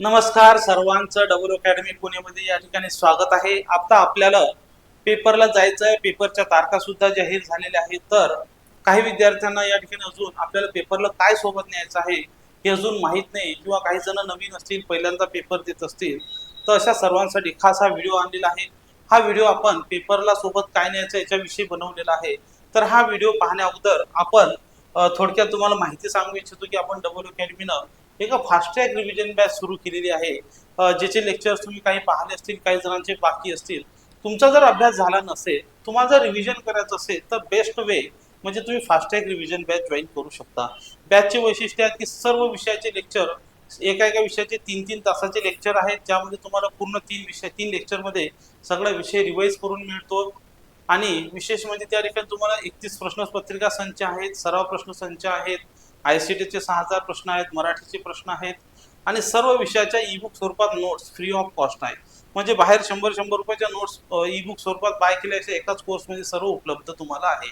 नमस्कार सर्वांचं double academy पुणेमध्ये या ठिकाणी स्वागत आहे. आता आपल्याला पेपरला जायचं आहे पेपरच्या तारखा सुद्धा जाहीर झालेल्या आहेत. तर काही विद्यार्थ्यांना या ठिकाणी अजून आपल्याला पेपरला काय सोबत न्यायचं आहे हे अजून माहीत नाही किंवा काही जण नवीन असतील पहिल्यांदा पेपर देत असतील तर अशा सर्वांसाठी खास हा व्हिडिओ आणलेला आहे. हा व्हिडिओ आपण पेपरला सोबत काय न्यायचं याच्याविषयी बनवलेला आहे. तर हा व्हिडिओ पाहण्या अगोदर आपण थोडक्यात तुम्हाला माहिती सांगू इच्छितो की आपण डबल अकॅडमीनं एका फास्ट रिव्हिजन बॅच सुरू केलेली आहे. ज्याचे लेक्चर्स तुम्ही काही पाहिले असतील काही जणांचे बाकी असतील. तुमचा जर अभ्यास झाला नसेल तुम्हाला जर रिव्हिजन करायचं असेल तर बेस्ट वे म्हणजे तुम्ही फास्ट रिव्हिजन बॅच जॉईन करू शकता. बॅचचे वैशिष्ट्य आहेत की सर्व विषयाचे लेक्चर एका एका विषयाचे तीन तीन तासाचे लेक्चर आहेत ज्यामध्ये तुम्हाला पूर्ण तीन विषय तीन लेक्चरमध्ये सगळा विषय रिवाईज करून मिळतो. आणि विशेष म्हणजे त्या ठिकाणी तुम्हाला एकतीस प्रश्नपत्रिका संच आहेत सराव प्रश्न संच आहेत आय सी टीचे सहा हजार प्रश्न आहेत मराठीचे प्रश्न आहेत आणि सर्व विषयाच्या ई बुक स्वरूपात नोट्स फ्री ऑफ कॉस्ट आहेत. म्हणजे बाहेर शंभर शंभर रुपयाच्या नोट्स ई बुक स्वरूपात बाय केल्याच्या एकाच कोर्समध्ये सर्व उपलब्ध तुम्हाला आहे.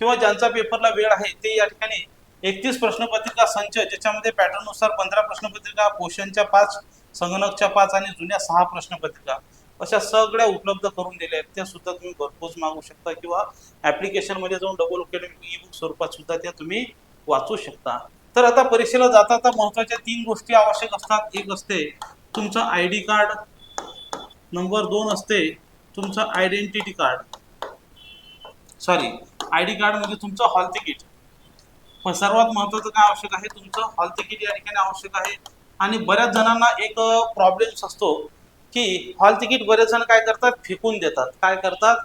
किंवा ज्यांचा पेपरला वेळ आहे ते या ठिकाणी एकतीस प्रश्नपत्रिका संच ज्याच्यामध्ये पॅटर्ननुसार पंधरा प्रश्नपत्रिका पोषणच्या पाच संगणकच्या पाच आणि जुन्या सहा प्रश्नपत्रिका अशा सगळ्या उपलब्ध करून दिल्या आहेत. त्या सुद्धा तुम्ही भरपोच मागू शकता किंवा ॲप्लिकेशनमध्ये जाऊन डबल ई बुक स्वरूपात सुद्धा त्या तुम्ही वाचू शकता. तर आता परीक्षेला जाता आता महत्त्वाच्या तीन गोष्टी आवश्यक असतात. एक असते तुमचं आय डी कार्ड नंबर दोन असते तुमचं identity card sorry I D card म्हणजे तुमचं हॉल तिकीट पण सर्वात महत्वाचं काय आवश्यक आहे? तुमचं हॉल तिकीट या ठिकाणी आवश्यक आहे. आणि बऱ्याच जणांना एक प्रॉब्लेम्स असतो की हॉल तिकीट बरेच जण काय करतात? फेकून देतात. काय करतात?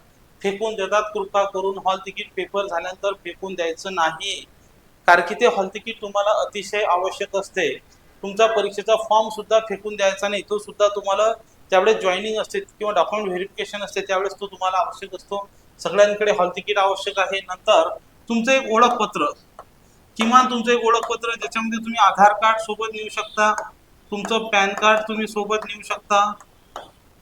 फेकून देतात कृपा करून हॉल तिकीट पेपर झाल्यानंतर फेकून द्यायचं नाही. कारण की ते हॉल तिकीट तुम्हाला अतिशय आवश्यक असते. तुमचा परीक्षेचा फॉर्म सुद्धा फेकून द्यायचा नाही तो सुद्धा तुम्हाला त्यावेळेस जॉईनिंग असते किंवा डॉक्युमेंट व्हेरिफिकेशन असते त्यावेळेस तो तुम्हाला आवश्यक असतो. सगळ्यांकडे हॉल तिकीट आवश्यक आहे. नंतर तुमचं एक ओळखपत्र किमान तुमचं एक ओळखपत्र ज्याच्यामध्ये तुम्ही आधार कार्ड सोबत नेऊ शकता तुमचं पॅन कार्ड तुम्ही सोबत नेऊ शकता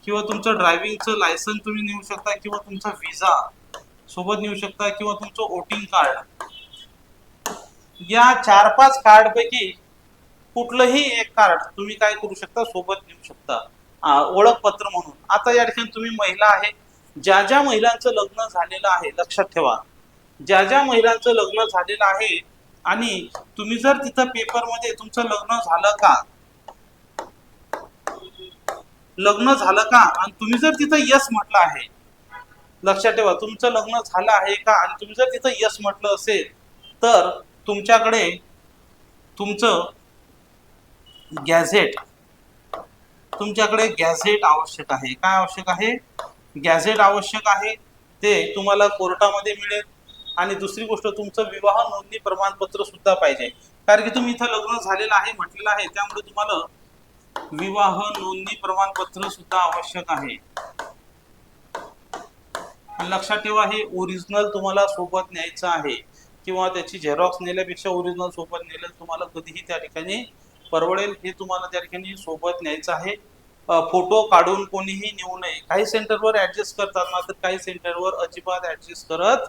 किंवा तुमचं ड्रायव्हिंगचं लायसन तुम्ही नेऊ शकता किंवा तुमचा व्हिसा सोबत नेऊ शकता किंवा तुमचं वोटिंग कार्ड या चार पाच कार्ड पैकी कुठलंही एक कार्ड तुम्ही काय करू शकता सोबत नेऊ शकता. ओळखपत्र म्हणून. आता या ठिकाणी तुम्ही महिला आहे. ज्या ज्या महिलांचं लग्न झालेलं आहे लक्षात ठेवा. ज्या ज्या महिलांचं लग्न झालेलं आहे आणि तुम्ही जर तिथं पेपरमध्ये तुमचं लग्न झालं का लग्न झालं का आणि तुम्ही जर तिथं यस म्हटलं आहे लक्षात ठेवा. तुमचं लग्न झालं आहे का आणि तुम्ही जर तिथं यस म्हटलं असेल तर तुमच्याकडे तुमचं गॅझेट तुमच्याकडे गॅझेट आवश्यक आहे. काय आवश्यक आहे? गॅझेट आवश्यक आहे ते तुम्हाला कोर्टामध्ये मिळेल आणि दुसरी गोष्ट तुमचं विवाह नोंदणी प्रमाणपत्र सुद्धा पाहिजे. कारण की तुम्ही इथं लग्न झालेलं आहे म्हटलेलं आहे त्यामुळे तुम्हाला विवाह नोंदणी प्रमाणपत्र सुद्धा आवश्यक आहे. लक्षात ठेवा हे ओरिजिनल तुम्हाला सोबत न्यायचं आहे. किंवा त्याची झेरॉक्स नेल्यापेक्षा ओरिजिनल सोबत नेलं तुम्हाला कधीही त्या ठिकाणी परवडेल. हे तुम्हाला त्या ठिकाणी सोबत न्यायचं आहे. फोटो काढून कोणीही नेऊ नये. काही सेंटरवर ऍडजस्ट करतात मात्र काही सेंटरवर अजिबात ऍडजस्ट करत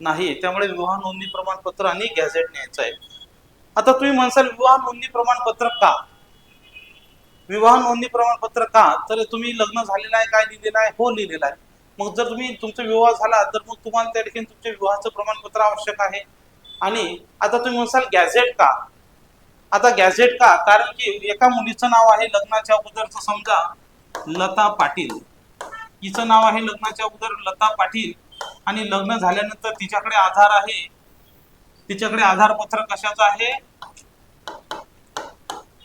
नाही. त्यामुळे विवाह नोंदणी प्रमाणपत्र आणि गॅझेट न्यायचं आहे. आता तुम्ही म्हणसाल विवाह नोंदणी प्रमाणपत्र का? विवाह नोंदणी प्रमाणपत्र का? तर तुम्ही लग्न झालेलं आहे काय लिहिलेलं आहे? हो लिहिलेलं आहे. मग जर तुम्ही तुमचा विवाह झाला तर मग तुम्हाला त्या ठिकाणी तुमच्या विवाहाचं प्रमाणपत्र आवश्यक आहे. आणि आता तुम्ही म्हणसाल गॅझेट का? आता गॅझेट का? कारण की एका मुलीचं नाव आहे लग्नाच्या अगोदरचं समजा लता पाटील. हिचं नाव आहे लग्नाच्या अगोदर लता पाटील. आणि लग्न झाल्यानंतर तिच्याकडे आधार आहे. तिच्याकडे आधार पत्र कशाचं आहे?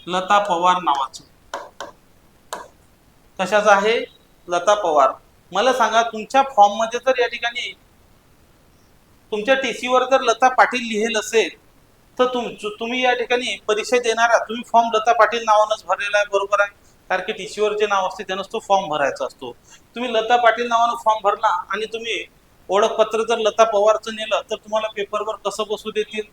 लता पवार नावाचं. कशाचं आहे? लता पवार. मला सांगा तुमच्या फॉर्ममध्ये जर या ठिकाणी तुमच्या टीसी वर जर लता पाटील लिहेल असेल तर तुम तुम्ही या ठिकाणी परीक्षा देणारा तुम्ही फॉर्म लता पाटील नावानंच भरलेला आहे बरोबर आहे? कारण की टीसी वर जे नाव असते त्यानंच तो फॉर्म भरायचा असतो. तुम्ही लता पाटील नावानं फॉर्म भरला आणि तुम्ही ओळखपत्र जर लता पवारचं नेलं तर तुम्हाला पेपरवर कसं बसू देतील?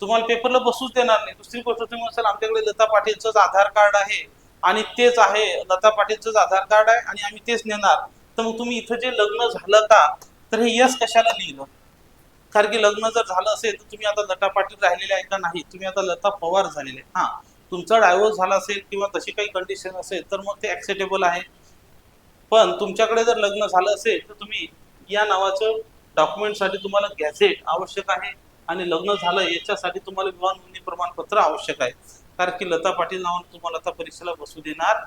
तुम्हाला पेपरला बसूच देणार नाही. दुसरी गोष्ट तुम्ही म्हणसाल आमच्याकडे लता पाटीलचंच आधार कार्ड आहे. आणि तेच आहे लता पाटीलचंच आधार कार्ड आहे आणि आम्ही तेच नेणार. तर मग तुम्ही इथं जे लग्न झालं का तर हे यस कशाला लिहिलं? कारण की लग्न जर झालं असेल तर तुम्ही आता लता पाटील राहिलेले आहे का नाही? तुम्ही आता लता पवार झालेले हां हा तुमचा डायव्होर्स झाला असेल किंवा तशी काही कंडिशन असेल तर मग ते ॲक्सेप्टेबल आहे. पण तुमच्याकडे जर लग्न झालं असेल तर तुम्ही या नावाचं डॉक्युमेंटसाठी तुम्हाला गॅझेट आवश्यक आहे आणि लग्न झालं याच्यासाठी तुम्हाला विवाह नोंदणी प्रमाणपत्र आवश्यक आहे. कारण की लता पाटील नावानं तुम्हाला आता परीक्षेला बसू देणार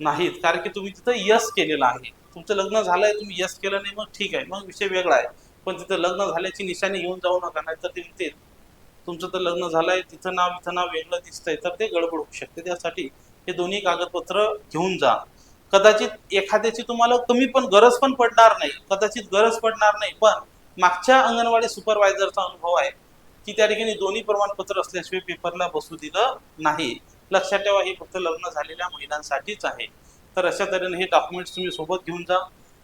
नाहीत. कारण की तुम्ही तिथं यस केलेलं आहे. तुमचं लग्न झालंय तुम्ही यस केलं नाही मग ठीक आहे. मग विषय वेगळा आहे. पण तिथं लग्न झाल्याची निशाणी घेऊन जाऊ नका नाहीतर ते म्हणतील तुमचं तर लग्न झालंय तिथं नाव इथं नाव वेगळं दिसतंय. तर ते गडबड होऊ शकते. त्यासाठी हे दोन्ही कागदपत्र घेऊन जा. कदाचित एखाद्याची तुम्हाला कमी पण गरज पण पडणार नाही. कदाचित गरज पडणार नाही पण मागच्या अंगणवाडी सुपरवायझरचा अनुभव आहे. की त्या ठिकाणी दोन्ही प्रमाणपत्र असल्याशिवाय पेपरला बसू दिलं नाही. लक्षात ठेवा हे फक्त लग्न झालेल्या महिलांसाठीच आहे. तर अशा तऱ्हेने हे डॉक्युमेंट्स तुम्ही सोबत घेऊन जा.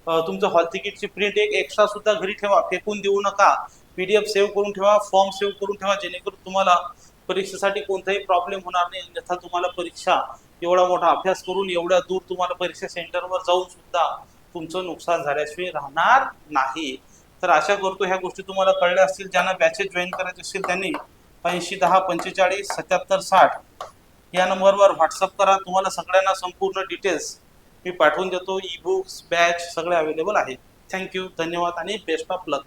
तुमचं हॉल तिकीटची प्रिंट एक एक्स्ट्रा सुद्धा घरी ठेवा. फेकून देऊ नका. पीडीएफ सेव्ह करून ठेवा फॉर्म सेव्ह करून ठेवा जेणेकरून तुम्हाला परीक्षेसाठी कोणताही प्रॉब्लेम होणार नाही. अन्यथा तुम्हाला परीक्षा एवढा मोठा अभ्यास करून एवढ्या दूर तुम्हाला परीक्षा सेंटरवर जाऊन सुद्धा तुमचं नुकसान झाल्याशिवाय राहणार नाही. तर आशा करतो ह्या गोष्टी तुम्हाला कळल्या असतील. ज्यांना बॅचेस जॉईन करायचे असतील त्यांनी ऐंशी दहा पंचेचाळीस सत्याहत्तर साठ या नंबरवर व्हॉट्सअप करा. तुम्हाला सगळ्यांना संपूर्ण डिटेल्स मी पाठवून देतो. ई बुक्स बॅच सगळे अवेलेबल आहेत. थँक्यू धन्यवाद आणि बेस्ट ऑफ लक